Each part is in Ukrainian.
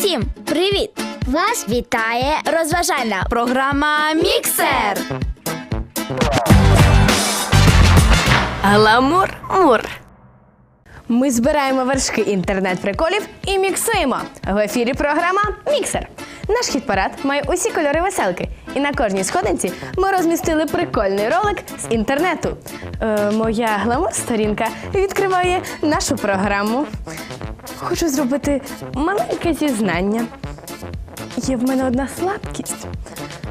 Всім привіт! Вас вітає розважальна програма Міксер. Гламур мур. Ми збираємо вершки інтернет-приколів і міксуємо. В ефірі програма Міксер. Наш хіт-парад має усі кольори веселки. І на кожній сходинці ми розмістили прикольний ролик з інтернету. Е, моя гламур-сторінка відкриває нашу програму. Хочу зробити маленьке зізнання. Є в мене одна слабкість.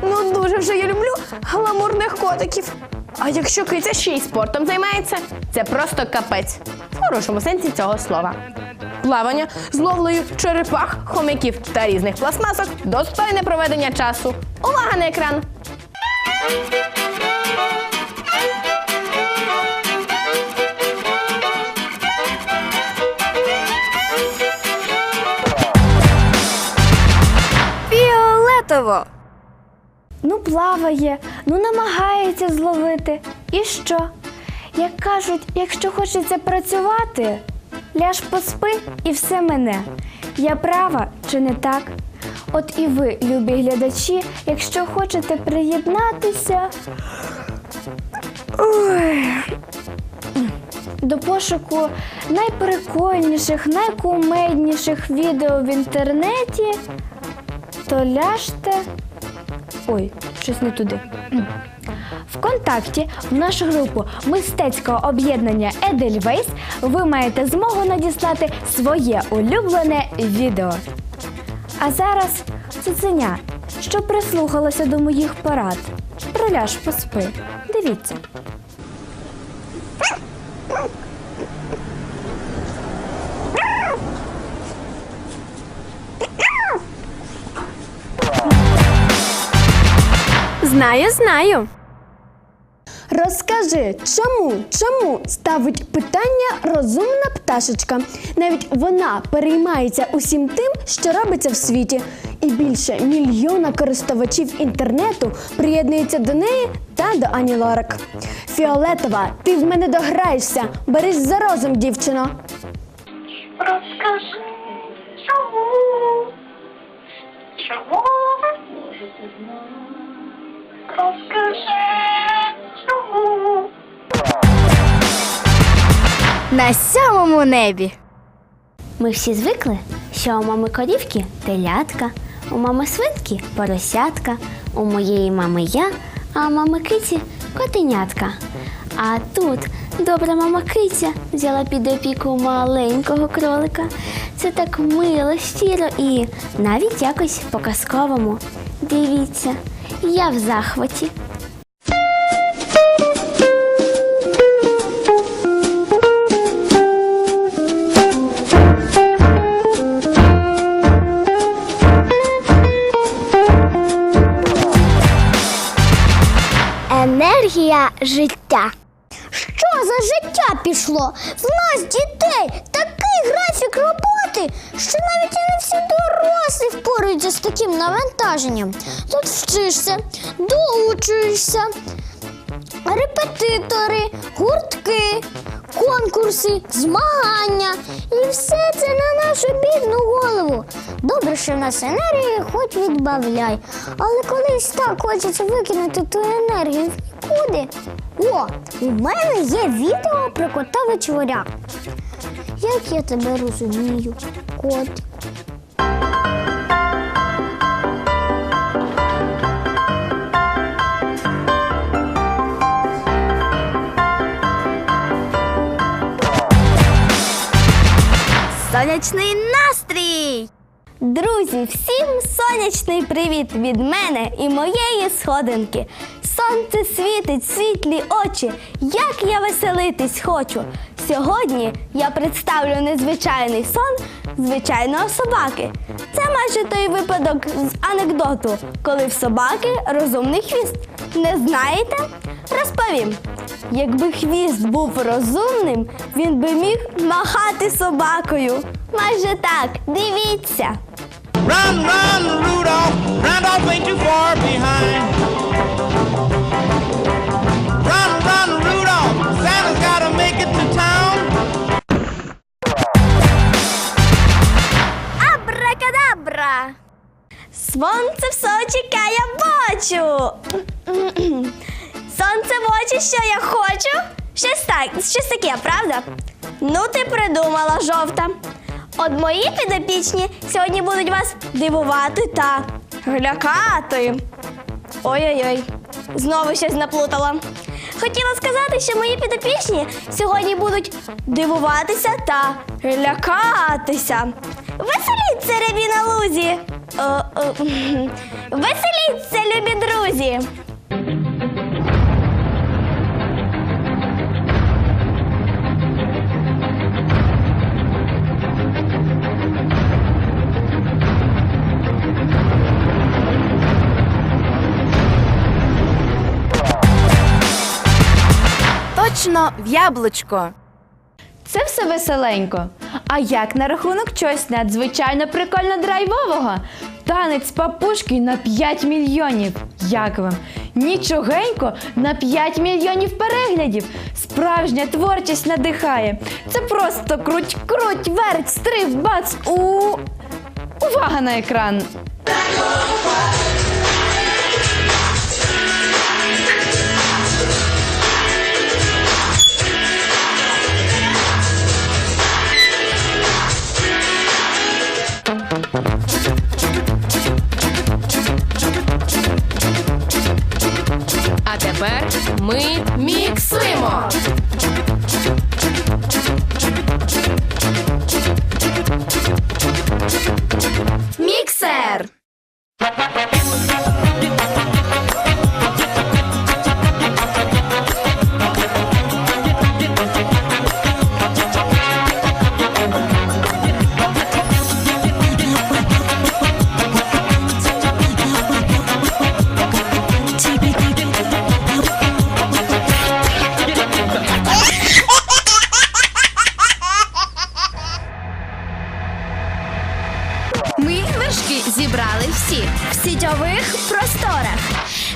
Ну, дуже вже я люблю гламурних котиків. А якщо киця ще й спортом займається, це просто капець. В хорошому сенсі цього слова. Плавання з ловлею черепах, хомяків та різних пластмасок достойне проведення часу. Увага на екран! Фіолетово. Ну, плаває, ну намагається зловити. І що? Як кажуть, якщо хочеться працювати, ляж поспи і все мене. Я права чи не так? От і ви, любі глядачі, якщо хочете приєднатися. Ой. До пошуку найприкольніших, найкумедніших відео в інтернеті, то ляжте. Ой, щось не туди. Вконтакті в нашу групу мистецького об'єднання Едельвейс ви маєте змогу надіслати своє улюблене відео. А зараз цуценя, що прислухалося до моїх порад. Приляж поспи. Дивіться. Знаю, знаю. Розкажи, чому, чому ставить питання розумна пташечка? Навіть вона переймається усім тим, що робиться в світі. І більше мільйона користувачів інтернету приєднуються до неї та до Ані Лорак. Фіолетова, ти в мене дограєшся. Берись за розум, дівчино. Розкажи, чому? Чому? На сьомому небі. Ми всі звикли, що у мами корівки телятка, у мами свинки поросятка, у моєї мами я, а у мами киці котенятка. А тут добра мама киця взяла під опіку маленького кролика. Це так мило, щиро і навіть якось по-казковому. Дивіться, я в захваті. Енергія життя. Що за життя пішло? В нас дітей такий графік роботи, що навіть і не всі дорослі впораються з таким навантаженням. Тут вчишся, доучуєшся, репетитори, гуртки, конкурси, змагання. І все це на нашу бідну голову. Добре, що в нас енергії хоч відбавляй. Але колись так хочеться викинути ту енергію в. О, у мене є відео про кота вечоря. Як я тебе розумію, кот? Сонячний настрій. Друзі, всім сонячний привіт від мене і моєї сходинки. Сонце світить, світлі очі. Як я веселитись хочу. Сьогодні я представлю незвичайний сон звичайного собаки. Це майже той випадок з анекдоту, коли в собаки розумний хвіст. Не знаєте? Розповім. Якби хвіст був розумним, він би міг махати собакою. Майже так, дивіться. Run, run, Rudolph. Randolph ain't too far behind. make it to town? Абракадабра! Сонце все чекає я бачу. Сонце в що я хочу. Щось так, щось таке, правда? Ну, ти придумала, жовта. От мої підопічні сьогодні будуть вас дивувати та глякати. Ой-ой-ой, знову щось наплутала. Хотіла сказати, що мої підопічні сьогодні будуть дивуватися та лякатися. Веселіться, рябі на лузі! О, о. Веселіться, любі друзі! Точно в яблучко. Це все веселенько. А як на рахунок чогось надзвичайно прикольно драйвового? Танець папушки на 5 мільйонів. Як вам? Нічогенько на 5 мільйонів переглядів. Справжня творчість надихає. Це просто круть, круть, верть, стрив, бац. У. Увага на екран. А тепер ми міксуємо.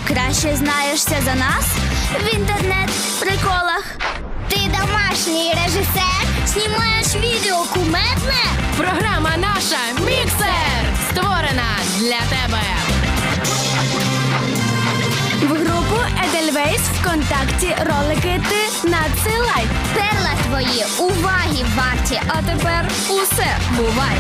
Краще знаєшся за нас в інтернет-приколах. Ти домашній режисер, знімаєш відео кумедне? Програма наша Міксер створена для тебе. В групу Edelweiss ВКонтакті ролики ти надсилай. Перла твої уваги варті. А тепер усе бувай.